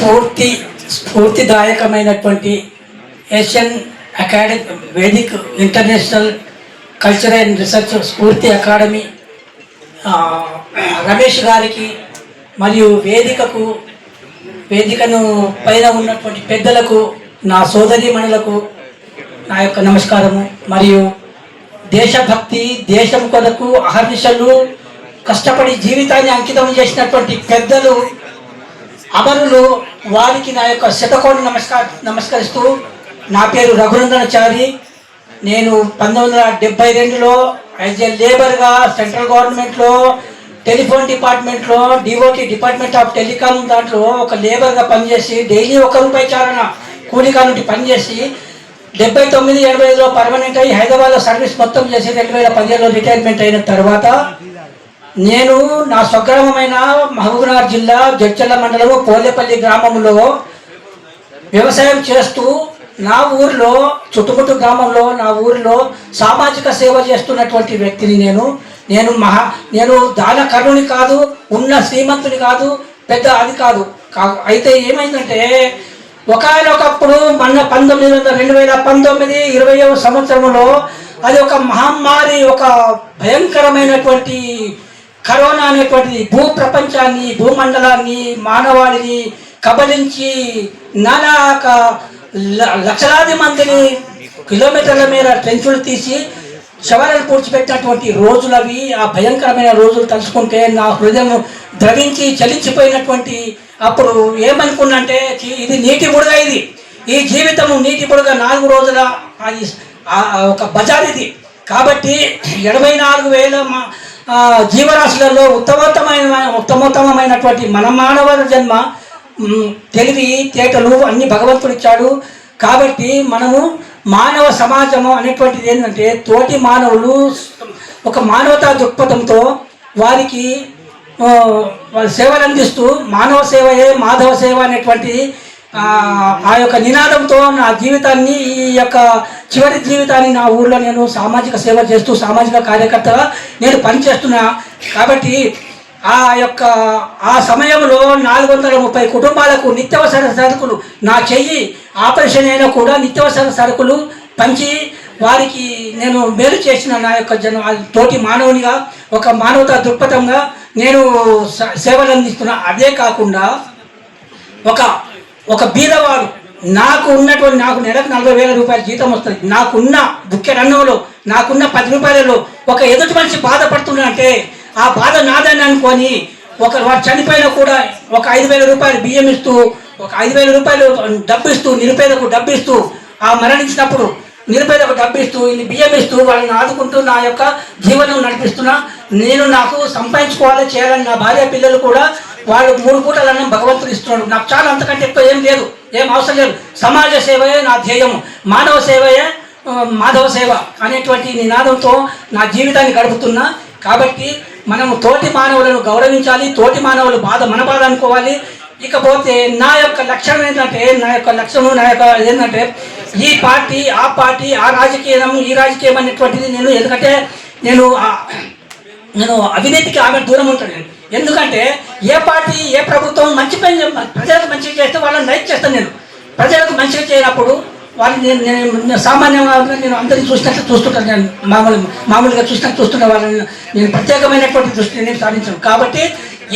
స్ఫూర్తి స్ఫూర్తిదాయకమైనటువంటి Asian academy Vedic international culture and research Spoorthi academy Ramesh గారికి మరియు వేదికకు వేదికను పైన ఉన్నటువంటి పెద్దలకు నా సోదరీమణులకు నా యొక్క నమస్కారము. మరియు దేశభక్తి దేశం కొరకు అహర్నిశలు కష్టపడి జీవితాన్ని అంకితం చేసినటువంటి పెద్దలు అమరులు వారికి నా యొక్క శతకోటి నమస్కార నమస్కరిస్తూ నా పేరు రఘునందనాచారి. నేను పంతొమ్మిది వందల డెబ్బై రెండులో యాజ్ ఏ లేబర్గా సెంట్రల్ గవర్నమెంట్లో టెలిఫోన్ డిపార్ట్మెంట్లో డిఓటి డిపార్ట్మెంట్ ఆఫ్ టెలికాం దాంట్లో ఒక లేబర్గా పనిచేసి డైలీ ఒక రూపాయి చారణ కూలికా నుండి పనిచేసి డెబ్బై తొమ్మిది ఎనభై ఐదులో పర్మనెంట్ అయ్యి హైదరాబాద్లో సర్వీస్ మొత్తం చేసి రెండు వేల పదిహేడులో రిటైర్మెంట్ అయిన తర్వాత నేను నా స్వగ్రామమైన మహబూబ్నగర్ జిల్లా జడ్చల్ల మండలము పోలేపల్లి గ్రామంలో వ్యవసాయం చేస్తూ నా ఊరిలో చుట్టుముట్టు గ్రామంలో నా ఊరిలో సామాజిక సేవ చేస్తున్నటువంటి వ్యక్తిని నేను. నేను మహా నేను దాన కరుణి కాదు ఉన్న శ్రీమంతుని కాదు పెద్ద అది కాదు. కా- అయితే ఏమైందంటే ఒకనొకప్పుడు మన పంతొమ్మిది వందల రెండు వేల పంతొమ్మిది ఇరవైవ సంవత్సరంలో అది ఒక మహమ్మారి ఒక భయంకరమైనటువంటి కరోనా అనేటువంటిది భూ ప్రపంచాన్ని భూమండలాన్ని మానవాళిని కబలించి నానా ల- లక్షలాది మందిని కిలోమీటర్ల మీద ట్రెంచులు తీసి శవరాలు పూడ్చిపెట్టినటువంటి రోజులు అవి ఆ భయంకరమైన రోజులు తలుచుకుంటే నా హృదయం ద్రవించి చలించిపోయినటువంటి అప్పుడు ఏమనుకున్నంటే చి- ఇది నీటి బుడగ ఇది. ఈ జీవితము నీటి బుడగ నాలుగు రోజుల ఒక బజార్ ఇది. కాబట్టి ఎనభై నాలుగు వేల మా జీవరాశులలో ఉత్తమోత్తమైన ఉత్తమోత్తమైనటువంటి మన మానవ జన్మ తెలివి తేటలు అన్ని భగవంతుడు ఇచ్చాడు. కాబట్టి మనము మానవ సమాజము అనేటువంటిది ఏంటంటే తోటి మానవులు ఒక మానవతా దృక్పథంతో వారికి సేవలు అందిస్తూ మానవ సేవయే మాధవ సేవ అనేటువంటి ఆ యొక్క నినాదంతో నా జీవితాన్ని ఈ యొక్క చివరి జీవితాన్ని నా ఊర్లో నేను సామాజిక సేవ చేస్తూ సామాజిక కార్యకర్తగా నేను పనిచేస్తున్నా. కాబట్టి ఆ యొక్క ఆ సమయంలో నాలుగు వందల ముప్పై కుటుంబాలకు నిత్యవసర సరుకులు నా చెయ్యి ఆపరేషన్ అయినా కూడా నిత్యవసర సరుకులు పంచి వారికి నేను మేలు చేసిన నా యొక్క జన తోటి మానవునిగా ఒక మానవతా దృక్పథంగా నేను సేవలు అందిస్తున్నా. అదే కాకుండా ఒక ఒక బీదవాడు నాకు ఉన్నటువంటి నాకు నెలకు నలభై వేల రూపాయల జీతం వస్తుంది. నాకున్న బుక్కెట్ అన్నంలో నాకున్న పది రూపాయలలో ఒక ఎదుటి మనిషి బాధపడుతున్నాడంటే ఆ బాధ నాదని అనుకొని ఒక వాడు చనిపోయినా కూడా ఒక ఐదు వేల రూపాయలు బియ్యం ఇస్తూ ఒక ఐదు వేల రూపాయలు డబ్బు ఇస్తూ నిరుపేదకు డబ్బు ఇస్తూ ఆ మరణించినప్పుడు నిరుపేదకు డబ్బు ఇస్తూ ఇన్ని బియ్యం ఇస్తూ వాళ్ళని ఆదుకుంటూ నా యొక్క జీవనం నడిపిస్తున్నా నేను నాకు సంపాదించుకోవాలి చేయాలని నా భార్య పిల్లలు కూడా వాళ్ళు మూడు పూటలన్నా భగవంతుడు ఇస్తున్నాడు. నాకు చాలా అంతకంటే ఎక్కువ ఏం లేదు. ఏం అవసరం లేదు. సమాజ సేవయే నా ధ్యేయము. మానవ సేవయే మాధవ సేవ అనేటువంటి నినాదంతో నా జీవితాన్ని గడుపుతున్నా. కాబట్టి మనము తోటి మానవులను గౌరవించాలి. తోటి మానవులు బాధ మన బాధ అనుకోవాలి. ఇకపోతే నా యొక్క లక్ష్యం ఏంటంటే నా యొక్క లక్ష్యము నా యొక్క ఏంటంటే ఈ పార్టీ ఆ పార్టీ ఆ రాజకీయం ఈ రాజకీయం అనేటువంటిది నేను ఎందుకంటే నేను నేను అవినీతికి ఆమె దూరం ఉంటాను. నేను ఎందుకంటే ఏ పార్టీ ఏ ప్రభుత్వం మంచి పని ప్రజలకు మంచిగా చేస్తే వాళ్ళని లైక్ చేస్తాను నేను. ప్రజలకు మంచిగా చేయనప్పుడు వాళ్ళని నేను నేను సామాన్యంగా నేను అందరినీ చూసినట్లు చూస్తుంటాను నేను. మామూలు మామూలుగా చూసినట్టు చూస్తున్న వాళ్ళని నేను ప్రత్యేకమైనటువంటి దృష్టిని నేను సాధించను. కాబట్టి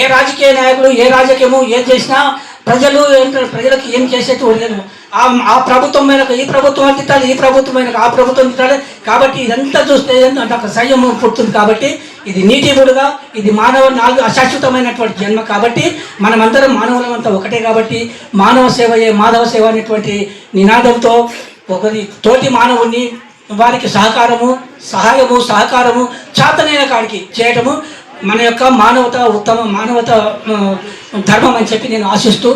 ఏ రాజకీయ నాయకులు ఏ రాజకీయము ఏం చేసినా ప్రజలు ఏంటంటే ప్రజలకు ఏం చేసేట్టు లేదు. ఆ ఆ ప్రభుత్వం మీద ఈ ప్రభుత్వం తిట్టాలి ఈ ప్రభుత్వం మీద ఆ ప్రభుత్వం తిట్టాలి కాబట్టి ఇదంతా చూస్తే నాకు ఒక సంయమం పుడుతుంది కాబట్టి ఇది నీటి బుడగా ఇది మానవ నాలుగు అశాశ్వతమైనటువంటి జన్మ కాబట్టి మనమందరం మానవులమంతా ఒకటే కాబట్టి మానవ సేవయే మాధవ సేవ అనేటువంటి నినాదంతో ఒకరి తోటి మానవుని వారికి సహకారము సహాయము సహకారము చాతనైన కాడికి చేయటము మన యొక్క మానవత ఉత్తమ మానవత ధర్మం అని చెప్పి నేను ఆశిస్తూ